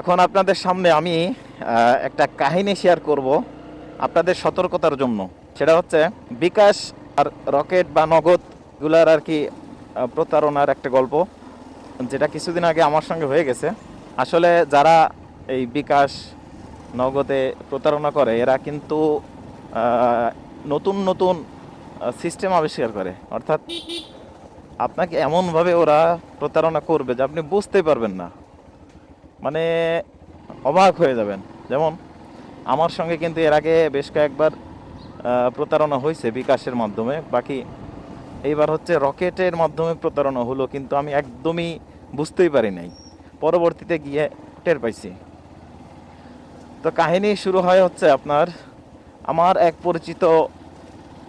এখন আপনাদের সামনে আমি একটা কাহিনী শেয়ার করব আপনাদের সতর্কতার জন্য। সেটা হচ্ছে বিকাশ আর রকেট বা নগদগুলার আর কি প্রতারণার একটা গল্প, যেটা কিছুদিন আগে আমার সঙ্গে হয়ে গেছে। আসলে যারা এই বিকাশ নগদে প্রতারণা করে, এরা কিন্তু নতুন নতুন সিস্টেম আবিষ্কার করে। অর্থাৎ আপনাকে এমনভাবে ওরা প্রতারণা করবে যে আপনি বুঝতে পারবেন না। মানে অবাক হয়ে যাবেন। যেমন আমার সঙ্গে কিন্তু এর আগে বেশ কয়েকবার প্রতারণা হয়েছে বিকাশের মাধ্যমে। বাকি এইবার হচ্ছে রকেটের মাধ্যমে প্রতারণা হলো কিন্তু আমি একদমই বুঝতেই পারি নাই। পরবর্তীতে গিয়ে টের পাইছি। তো কাহিনী শুরু হয় হচ্ছে আপনার, আমার এক পরিচিত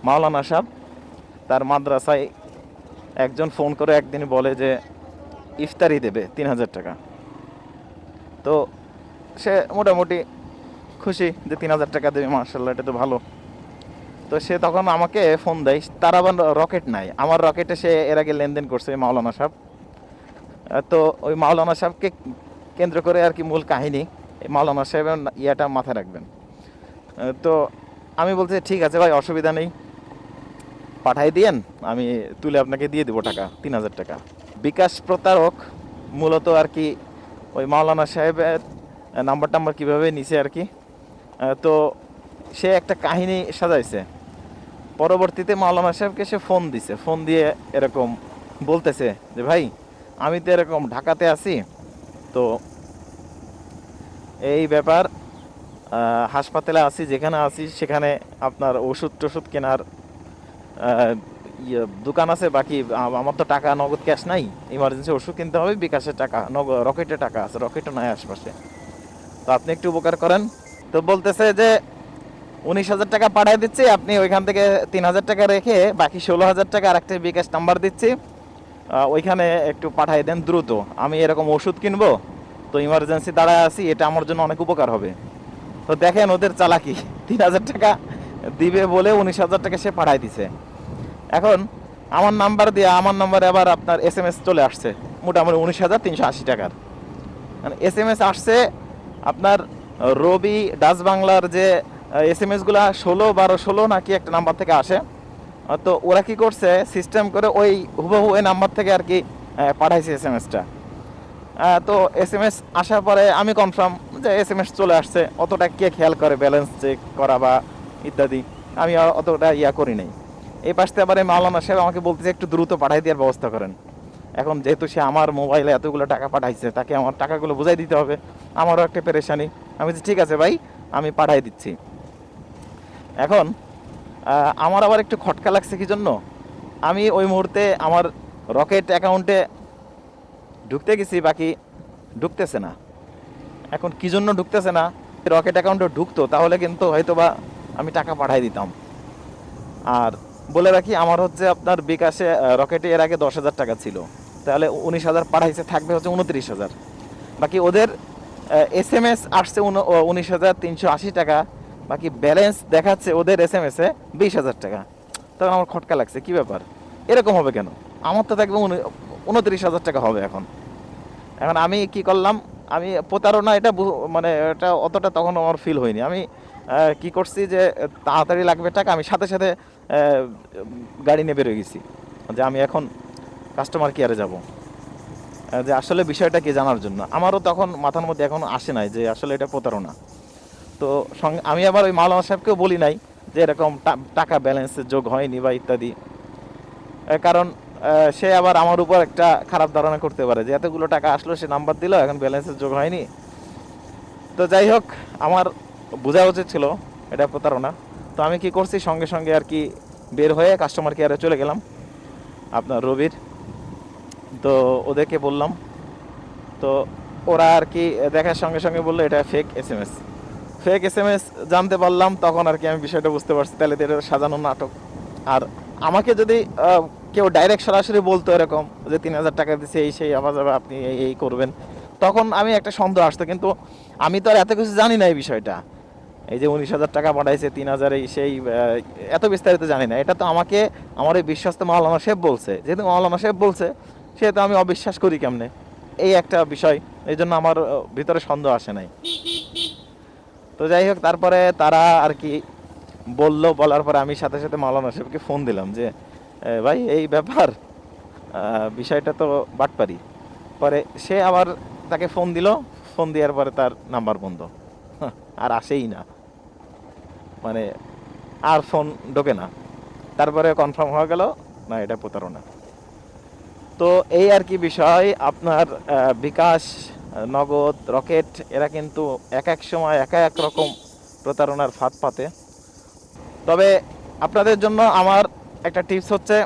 মাওলানা সাহেব, তার মাদ্রাসায় একজন ফোন করে একদিন বলে যে, ইফতারি দেবে তিন হাজার টাকা। তো সে মোটামুটি খুশি যে তিন হাজার টাকা দেবে মার্শাল্লাহ এটা তো ভালো। তো সে তখন আমাকে ফোন দেয়, তার আবার রকেট নাই। আমার রকেটে সে এর আগে লেনদেন করছে মাওলানা সাহেব। তো ওই মাওলানা সাহেবকে কেন্দ্র করে আর কি মূল কাহিনী মাওলানা সাহেবের ইয়াটা মাথায় রাখবেন। তো আমি বলছি, ঠিক আছে ভাই, অসুবিধা নেই। পাঠাই দিয়েন, আমি তুলে আপনাকে দিয়ে দেবো টাকা, তিন হাজার টাকা। বিকাশ প্রতারক মূলত আর কি ওই মাওলানা সাহেবের নাম্বার টাম্বার কীভাবে নিছে আর কি। তো সে একটা কাহিনী সাজাইছে। পরবর্তীতে মাওলানা সাহেবকে সে ফোন দিছে। ফোন দিয়ে এরকম বলতেছে যে, ভাই, আমি তো এরকম ঢাকাতে আছি, তো এই ব্যাপার হাসপাতালে আছি, যেখানে আছি, সেখানে আপনার ওষুধ টষুধ কেনার দোকান আছে, বাকি আমার তো টাকা, নগদ ক্যাশ নাই। ইমার্জেন্সি ওষুধ কিনতে হবে বিকাশের টাকা, নগ, রকেটে টাকা আছে, রকেটও নাই আশপাশে। তো আপনি একটু উপকার করেন। তো বলতেছে যে, উনিশ হাজার টাকা পাঠিয়ে দিচ্ছি, আপনি ওইখান থেকে তিন হাজার টাকা রেখে বাকি ষোলো হাজার টাকা আর একটা বিকাশ নাম্বার দিচ্ছি। ওইখানে একটু পাঠিয়ে দেন দ্রুত। আমি এরকম ওষুধ কিনবো, তো ইমার্জেন্সি দাঁড়ায় আছি, এটা আমার জন্য অনেক উপকার হবে। তো দেখেন ওদের চালাকি, তিন হাজার টাকা দিবে বলে উনিশ হাজার টাকা সে পাঠাই দিছে। এখন আমার নাম্বার দিয়ে আমার নাম্বারে আবার আপনার এস এম এস চলে আসছে, মোটামুটি উনিশ হাজার তিনশো আশি টাকার। মানে এস এম এস আসছে আপনার রবি ডাচ বাংলার যে এস এম এসগুলো ষোলো বারো ষোলো নাকি একটা নাম্বার থেকে আসে। তো ওরা কি করছে সিস্টেম করে ওই হুবহু ওই নাম্বার থেকে আর কি পাঠাইছে এস এম এসটা তো এস এম এস আসার পরে আমি কনফার্ম যে এস এম এস চলে আসছে, অতটা কে খেয়াল করে ব্যালেন্স চেক করা বা ইত্যাদি, আমি অতটা ইয়া করি নাই। এই পাশে আবার এই মাওলানা সাহেব আমাকে বলতেছে, একটু দ্রুত পাঠাই দেওয়ার ব্যবস্থা করেন। এখন যেহেতু সে আমার মোবাইলে এতগুলো টাকা পাঠাইছে, তাকে আমার টাকাগুলো বুঝাই দিতে হবে। আমারও একটা পেরেশানি। আমি বলছি, ঠিক আছে ভাই, আমি পাঠাই দিচ্ছি। এখন আমার আবার একটু খটকা লাগছে কি জন্য? আমি ওই মুহূর্তে আমার রকেট অ্যাকাউন্টে ঢুকতে গেছি, বাকি ঢুকতেছে না। এখন কি জন্য ঢুকতেছে না? রকেট অ্যাকাউন্টে ঢুকতো, তাহলে কিন্তু হয়তো বা আমি টাকা পাঠাই দিতাম। আর বলে রাখি, আমার হচ্ছে আপনার বিকাশে রকেটে এর আগে দশ হাজার টাকা ছিল। তাহলে উনিশ হাজার পাঠাইছে, থাকবে হচ্ছে উনত্রিশ হাজার। বাকি ওদের এস এম এস আসছে উনিশ হাজার তিনশো আশি টাকা। বাকি ব্যালেন্স দেখাচ্ছে ওদের এস এম এস বিশ হাজার টাকা। তখন আমার খটকা লাগছে, কি ব্যাপার? এরকম হবে কেন? আমার তো থাকবে উনত্রিশ হাজার টাকা হবে এখন। এখন আমি কি করলাম আমি প্রতারণা, এটা মানে এটা অতটা তখন আমার ফিল হয়নি। আমি কি করছি যে, তাড়াতাড়ি লাগবে টাকা, আমি সাথে সাথে গাড়ি নিয়ে বেরোয় গেছি। যে আমি এখন কাস্টমার কেয়ারে যাব। যে আসলে বিষয়টা কি জানার জন্য? আমারও তখন মাথার মধ্যে এখন আসে নাই যে আসলে এটা প্রতারণা। তো সঙ্গে, আমি আবার ওই মাওলানা সাহেবকেও বলি নাই যে এরকম টাকা ব্যালেন্সে যোগ হয়নি বা ইত্যাদি। কারণ সে আবার আমার উপর একটা খারাপ ধারণা করতে পারে যে এতগুলো টাকা আসলো, সে নাম্বার দিল, এখন ব্যালেন্সের যোগ হয়নি। তো যাই হোক, আমার বোঝা উচিত ছিল এটা প্রতারণা। তো আমি কি করছি? সঙ্গে সঙ্গে আর কি বের হয়ে কাস্টমার কেয়ারে চলে গেলাম আপনার রবির। তো ওদেরকে বললাম, তো ওরা আর কি দেখার সঙ্গে সঙ্গে বলল, এটা fake S M S fake S M S জানতে পারলাম, তখন আর কি আমি বিষয়টা বুঝতে পারছি। তাহলে এটা সাজানো নাটক। আর আমাকে যদি কেউ ডাইরেক্ট সরাসরি বলতো এরকম যে তিন হাজার টাকা দিচ্ছে এই সেই আবার যাবে আপনি এই করবেন। তখন আমি একটা সন্দেহ আসতো কিন্তু আমি তো আর এত কিছু জানি না এই বিষয়টা। এই যে উনিশ হাজার টাকা পাঠাইছে তিন হাজার এই সেই এত বিস্তারিত জানি না। এটা তো আমাকে আমার এই বিশ্বস্ত মাওলানা শেফ বলছে। যেহেতু মাওলানা শেফ বলছে সেহেতু আমি অবিশ্বাস করি কেমনে? এই একটা বিষয় এই জন্য আমার ভিতরে সন্দেহ আসে নাই। তো যাই হোক তারপরে তারা আর কি বলল বলার পরে আমি সাথে সাথে মাওলানা সাহেবকে ফোন দিলাম যে "এ, ভাই এই ব্যাপার বিষয়টা তো বাটপারি। পরে সে আবার তাকে ফোন দিল ফোন দেওয়ার পরে তার নাম্বার বন্ধ। হাহ, আর আসেই না। মানে আর ফোন ঢোকে না। তারপরে কনফার্ম হয়ে গেল না এটা প্রতারণা। তো এই আর কি বিষয় আপনার বিকাশ নগদ রকেট এরা কিন্তু এক এক সময় এক এক রকম প্রতারণার ফাঁদ পাতে। তবে আপনাদের জন্য আমার একটা টিপস হচ্ছে,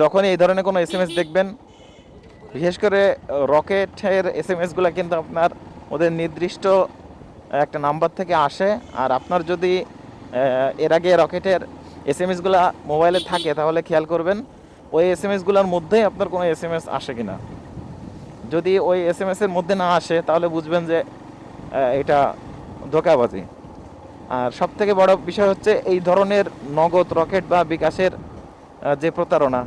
যখনই এই ধরনের কোনো এস এম এস দেখবেন, বিশেষ করে রকেটের এস এম এসগুলো কিন্তু আপনার ওদের নির্দিষ্ট একটা নাম্বার থেকে আসে। আর আপনার যদি এর আগে রকেটের এস এম এসগুলো মোবাইলে থাকে, তাহলে খেয়াল করবেন, ওই এস এম এসগুলোর মধ্যেই আপনার কোনো এস এম এস আসে কিনা। যদি ওই এস এম এসের মধ্যে না আসে, তাহলে বুঝবেন যে এটা ধোকাবাজি। আর সবথেকে বড় বিষয় হচ্ছে, এই ধরনের নগদ রকেট বা বিকাশের যে প্রতারণা,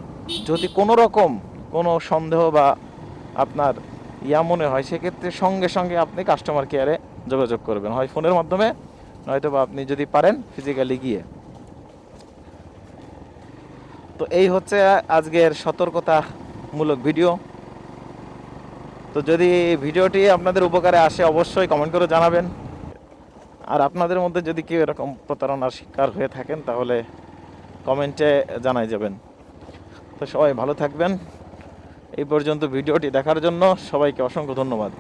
যদি কোনো রকম কোনো সন্দেহ বা আপনার ইয়া মনে হয়, সেক্ষেত্রে সঙ্গে সঙ্গে আপনি কাস্টমার কেয়ারে যোগাযোগ করবেন। হয় ফোনের মাধ্যমে নয়তো বা আপনি যদি পারেন ফিজিক্যালি গিয়ে। তো এই হচ্ছে আজকের সতর্কতামূলক ভিডিও তো যদি ভিডিওটি আপনাদের উপকারে আসে, অবশ্যই কমেন্ট করে জানাবেন। আর আপনাদের মধ্যে যদি কেউ এরকম প্রতারণার শিকার হয়ে থাকেন, তাহলে কমেন্টে জানাই যাবেন। তো সবাই ভালো থাকবেন। এই পর্যন্ত ভিডিওটি দেখার জন্য সবাইকে অসংখ্য ধন্যবাদ।